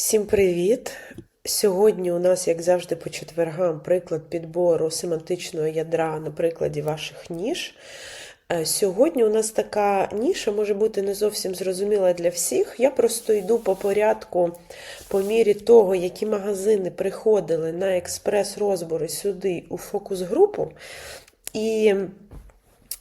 Всім привіт! Сьогодні у нас, як завжди, по четвергам приклад підбору семантичного ядра на прикладі ваших ніж. Е, Сьогодні у нас така ніша може бути не зовсім зрозуміла для всіх. Я просто йду по порядку, по мірі того, які магазини приходили на експрес-розбори сюди у фокус-групу. І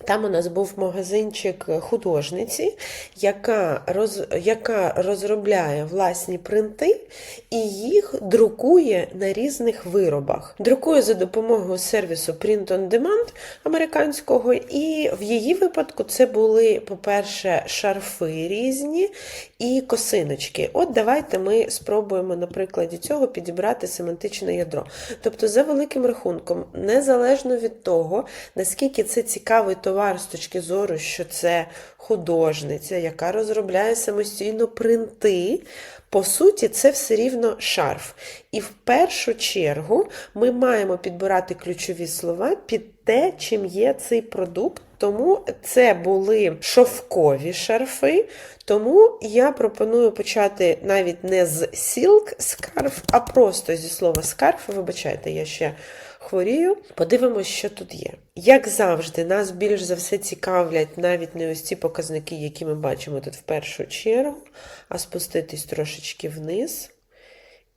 там у нас був магазинчик художниці, яка, роз, яка розробляє власні принти і їх друкує на різних виробах. Друкує за допомогою сервісу Print on Demand американського, і в її випадку це були, по-перше, шарфи різні і косиночки. От давайте ми спробуємо на прикладі цього підібрати семантичне ядро. Тобто, за великим рахунком, незалежно від того, наскільки це цікавий товар з точки зору, що це художниця, яка розробляє самостійно принти. По суті, це все рівно шарф. І в першу чергу ми маємо підбирати ключові слова під те, чим є цей продукт. Тому це були шовкові шарфи. Тому я пропоную почати навіть не з silk скарф, а просто зі слова скарф. Вибачайте, я ще хворію. Подивимось, що тут є. Як завжди, нас більш за все цікавлять навіть не ось ці показники, які ми бачимо тут в першу чергу, а спуститись трошечки вниз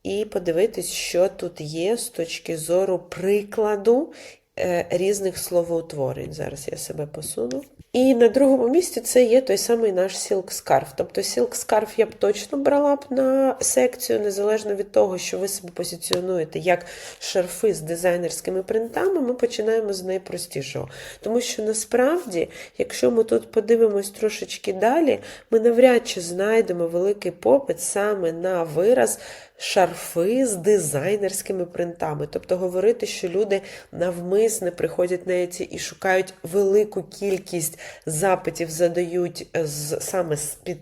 і подивитись, що тут є з точки зору прикладу е, різних словоутворень. Зараз я себе посуну. І на другому місці це є той самий наш Silk Scarf. Тобто Silk Scarf я б точно брала б на секцію, незалежно від того, що ви себе позиціонуєте як шарфи з дизайнерськими принтами, ми починаємо з найпростішого. Тому що насправді, якщо ми тут подивимось трошечки далі, ми навряд чи знайдемо великий попит саме на вираз шарфи з дизайнерськими принтами. Тобто говорити, що люди навмисне приходять на ці і шукають велику кількість запитів, задають з, саме під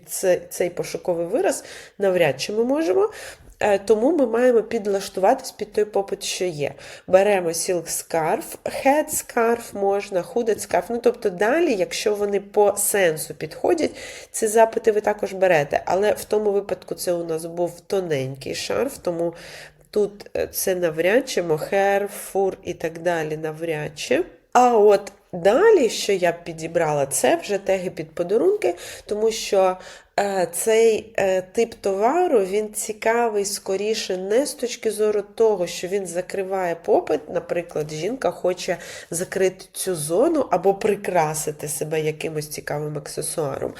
цей пошуковий вираз, навряд чи ми можемо. Тому ми маємо підлаштуватись під той попит, що є. Беремо silk scarf, head scarf можна, hooded scarf. Ну, тобто далі, якщо вони по сенсу підходять, ці запити ви також берете. Але в тому випадку це у нас був тоненький шарф, тому тут це навряд чи мохер, фур і так далі навряд чи. А от далі, що я підібрала, це вже теги під подарунки, тому що цей е, тип товару він цікавий скоріше не з точки зору того, що він закриває попит. Наприклад, жінка хоче закрити цю зону або прикрасити себе якимось цікавим аксесуаром.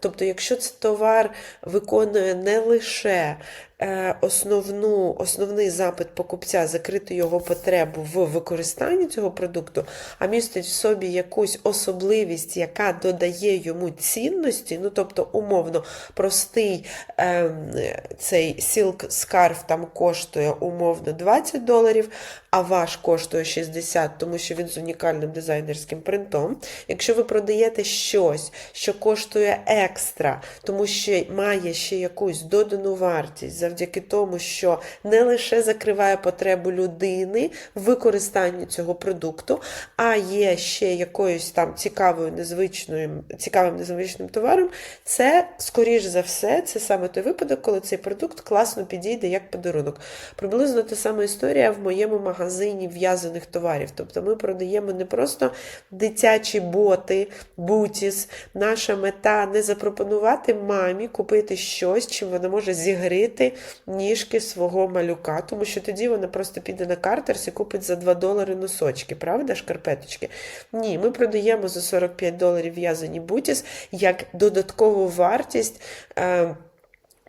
Тобто, якщо цей товар виконує не лише е, основну, основний запит покупця закрити його потребу в використанні цього продукту, а містить в собі якусь особливість, яка додає йому цінності, ну тобто, умовно, простий е, цей silk scarf там коштує умовно 20 доларів, а ваш коштує 60, тому що він з унікальним дизайнерським принтом. Якщо ви продаєте щось, що коштує екстра, тому що має ще якусь додану вартість, завдяки тому, що не лише закриває потребу людини в використанні цього продукту, а є ще якоюсь там цікавою незвичною, цікавим незвичним товаром, це, скоріш за все, це саме той випадок, коли цей продукт класно підійде як подарунок. Приблизно та сама історія в моєму магазині в'язаних товарів. Тобто ми продаємо не просто дитячі боти, бутіс. Наша мета не запропонувати мамі купити щось, чим вона може зігрити ніжки свого малюка, тому що тоді вона просто піде на картерс і купить за 2 долари носочки, правда, шкарпеточки? Ні, ми продаємо за 45 доларів в'язані бутіс як додаткову вартість. Е,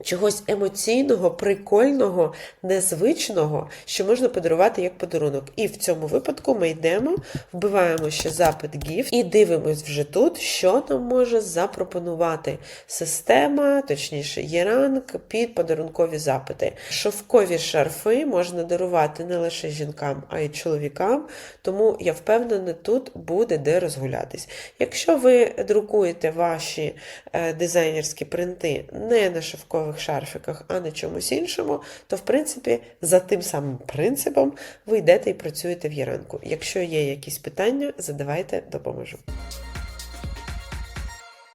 Чогось емоційного, прикольного, незвичного, що можна подарувати як подарунок. І в цьому випадку ми йдемо, вбиваємо ще запит GIF і дивимось вже тут, що нам може запропонувати система, точніше, єранг під подарункові запити. Шовкові шарфи можна дарувати не лише жінкам, а й чоловікам, тому я впевнена, тут буде де розгулятись. Якщо ви друкуєте ваші е, дизайнерські принти не на шовкові шарфиках, а на чомусь іншому, то, в принципі, за тим самим принципом ви йдете і працюєте в Яранку. Якщо є якісь питання, задавайте, допоможу.